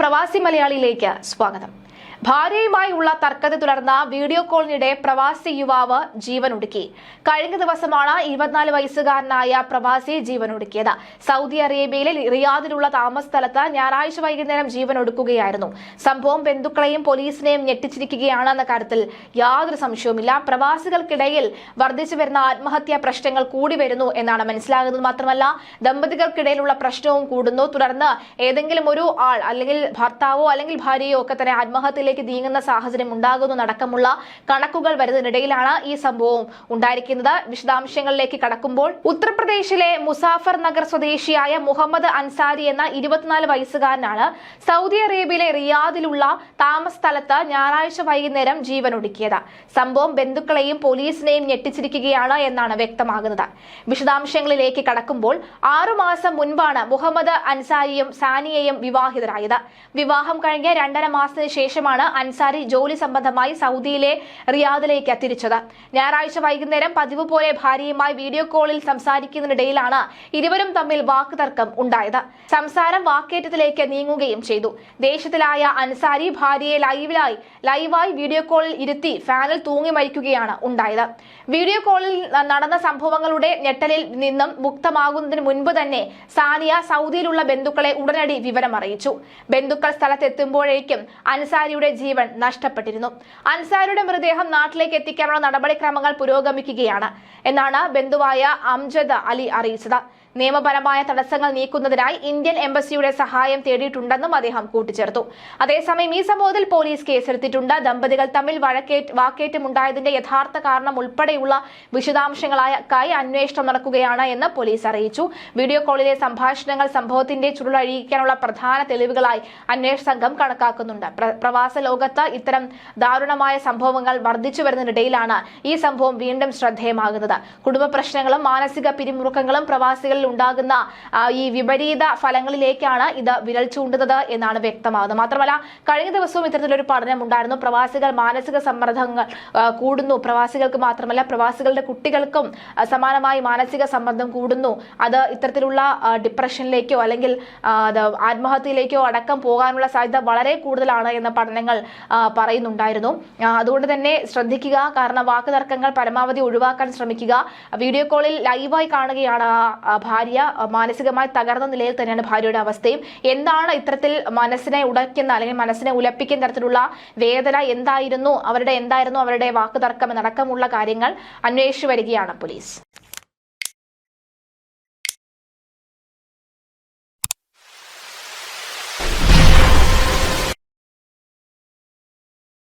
പ്രവാസി മലയാളിയിലേക്ക് സ്വാഗതം. ഭാര്യയുമായുള്ള തർക്കത്തെ തുടർന്ന് വീഡിയോ കോളിനിടെ പ്രവാസി യുവാവ് ജീവനൊടുക്കി. കഴിഞ്ഞ ദിവസമാണ് ഇരുപത്തിനാല് വയസ്സുകാരനായ പ്രവാസി ജീവനൊടുക്കിയത്. സൗദി അറേബ്യയിലെ റിയാദിലുള്ള താമസ സ്ഥലത്ത് ഞായറാഴ്ച വൈകുന്നേരം ജീവനൊടുക്കുകയായിരുന്നു. സംഭവം ബന്ധുക്കളെയും പോലീസിനെയും ഞെട്ടിച്ചിരിക്കുകയാണെന്ന കാര്യത്തിൽ യാതൊരു സംശയവുമില്ല. പ്രവാസികൾക്കിടയിൽ വർദ്ധിച്ചു വരുന്ന ആത്മഹത്യാ പ്രശ്നങ്ങൾ കൂടി വരുന്നു എന്നാണ് മനസ്സിലാകുന്നത് മാത്രമല്ല ദമ്പതികൾക്കിടയിലുള്ള പ്രശ്നവും കൂടുന്നു. തുടർന്ന് ഏതെങ്കിലും ഒരു ആൾ അല്ലെങ്കിൽ ഭർത്താവോ അല്ലെങ്കിൽ ഭാര്യയോ ഒക്കെ തന്നെ ആത്മഹത്യയിലേക്ക് നീങ്ങുന്ന സാഹചര്യം ഉണ്ടാകുന്നു അടക്കമുള്ള കണക്കുകൾ വരുന്നതിനിടയിലാണ് ഈ സംഭവം ഉണ്ടായിരിക്കുന്നത്. വിശദാംശങ്ങളിലേക്ക് കടക്കുമ്പോൾ ഉത്തർപ്രദേശിലെ മുസാഫർ നഗർ സ്വദേശിയായ മുഹമ്മദ് അൻസാരി എന്ന ഇരുപത്തിനാല് വയസ്സുകാരനാണ് സൗദി അറേബ്യയിലെ റിയാദിലുള്ള താമസ സ്ഥലത്ത് ഞായറാഴ്ച വൈകുന്നേരം ജീവൻ ഒടുക്കിയത് സംഭവം ബന്ധുക്കളെയും പോലീസിനെയും ഞെട്ടിച്ചിരിക്കുകയാണ് എന്നാണ് വ്യക്തമാകുന്നത്. വിശദാംശങ്ങളിലേക്ക് കടക്കുമ്പോൾ ആറുമാസം മുൻപാണ് മുഹമ്മദ് അൻസാരിയും സാനിയയും വിവാഹിതരായത്. വിവാഹം കഴിഞ്ഞ രണ്ടര മാസത്തിന് ശേഷമാണ് അൻസാരി ജോലി സംബന്ധമായി സൗദിയിലെ റിയാദിലേക്ക് തിരിച്ചത് ഞായറാഴ്ച വൈകുന്നേരം പതിവ് പോലെ ഭാര്യയുമായി വീഡിയോ കോളിൽ സംസാരിക്കുന്നതിനിടയിലാണ് ഇരുവരും തമ്മിൽ വാക്കുതർക്കം ഉണ്ടായത്. സംസാരം വാക്കേറ്റത്തിലേക്ക് നീങ്ങുകയും ചെയ്തു. ദേശത്തിലായ അൻസാരി ഭാര്യയെ ലൈവിലായി ലൈവായി വീഡിയോ കോളിൽ ഇരുത്തി ഫാനിൽ തൂങ്ങി മരിക്കുകയാണ് ഉണ്ടായത്. വീഡിയോ കോളിൽ നടന്ന സംഭവങ്ങളുടെ ഞെട്ടലിൽ നിന്നും മുക്തമാകുന്നതിന് മുൻപ് തന്നെ സാനിയ സൗദിയിലുള്ള ബന്ധുക്കളെ ഉടനടി വിവരമറിയിച്ചു. ബന്ധുക്കൾ സ്ഥലത്തെത്തുമ്പോഴേക്കും അൻസാരിയുടെ ജീവൻ നഷ്ടപ്പെട്ടിരുന്നു. അൻസാരിയുടെ മൃതദേഹം നാട്ടിലേക്ക് എത്തിക്കാനുള്ള നടപടിക്രമങ്ങൾ പുരോഗമിക്കുകയാണ് എന്നാണ് ബന്ധുവായ അംജദ് അലി അറിയിച്ചത്. നിയമപരമായ തടസ്സങ്ങൾ നീക്കുന്നതിനായി ഇന്ത്യൻ എംബസിയുടെ സഹായം തേടിയിട്ടുണ്ടെന്നും അദ്ദേഹം കൂട്ടിച്ചേർത്തു. അതേസമയം ഈ സംഭവത്തിൽ പോലീസ് കേസെടുത്തിട്ടുണ്ട്. ദമ്പതികൾ തമ്മിൽ വാക്കേറ്റമുണ്ടായതിന്റെ യഥാർത്ഥ കാരണം ഉൾപ്പെടെയുള്ള വിശദാംശങ്ങളായി അന്വേഷണം നടക്കുകയാണ് എന്ന് പോലീസ് അറിയിച്ചു. വീഡിയോ കോളിലെ സംഭാഷണങ്ങൾ സംഭവത്തിന്റെ ചുരുളഴിയിക്കാനുള്ള പ്രധാന തെളിവുകളായി അന്വേഷണ സംഘം കണക്കാക്കുന്നുണ്ട്. പ്ര- പ്രവാസ ലോകത്ത് ഇത്തരം ദാരുണമായ സംഭവങ്ങൾ വർദ്ധിച്ചു വരുന്നതിനിടയിലാണ് ഈ സംഭവം വീണ്ടും ശ്രദ്ധേയമാകുന്നത്. കുടുംബ പ്രശ്നങ്ങളും മാനസിക പിരിമുറുക്കങ്ങളും ഉണ്ടാകുന്ന ഈ വിപരീത ഫലങ്ങളിലേക്കാണ് ഇത് വിരൽ ചൂണ്ടുന്നത് എന്നാണ് വ്യക്തമാകുന്നത്. മാത്രമല്ല കഴിഞ്ഞ ദിവസവും ഇത്തരത്തിലൊരു പഠനം ഉണ്ടായിരുന്നു. പ്രവാസികൾ മാനസിക സമ്മർദ്ദങ്ങൾ കൂടുന്നു. പ്രവാസികൾക്ക് മാത്രമല്ല പ്രവാസികളുടെ കുട്ടികൾക്കും സമാനമായി മാനസിക സമ്മർദ്ദം കൂടുന്നു. അത് ഇത്തരത്തിലുള്ള ഡിപ്രഷനിലേക്കോ അല്ലെങ്കിൽ ആത്മഹത്യയിലേക്കോ അടക്കം പോകാനുള്ള സാധ്യത വളരെ കൂടുതലാണ് എന്ന പഠനങ്ങൾ പറയുന്നുണ്ടായിരുന്നു. അതുകൊണ്ട് തന്നെ ശ്രദ്ധിക്കുക. കാരണം വാക്ക് തർക്കങ്ങൾ പരമാവധി ഒഴിവാക്കാൻ ശ്രമിക്കുക. വീഡിയോ കോളിൽ ലൈവായി കാണുകയാണ് ഭാര്യ മാനസികമായി തകർന്ന നിലയിൽ തന്നെയാണ് ഭാര്യയുടെ അവസ്ഥയും. എന്താണ് ഇത്തരത്തിൽ മനസ്സിനെ ഉടയ്ക്കുന്ന അല്ലെങ്കിൽ മനസ്സിനെ ഉലപ്പിക്കുന്ന തരത്തിലുള്ള വേദന? എന്തായിരുന്നു? അവരുടെ എന്തായിരുന്നു അവരുടെ വാക്കുതർക്കം എന്നടക്കമുള്ള കാര്യങ്ങൾ അന്വേഷിച്ചു വരികയാണ് പോലീസ്.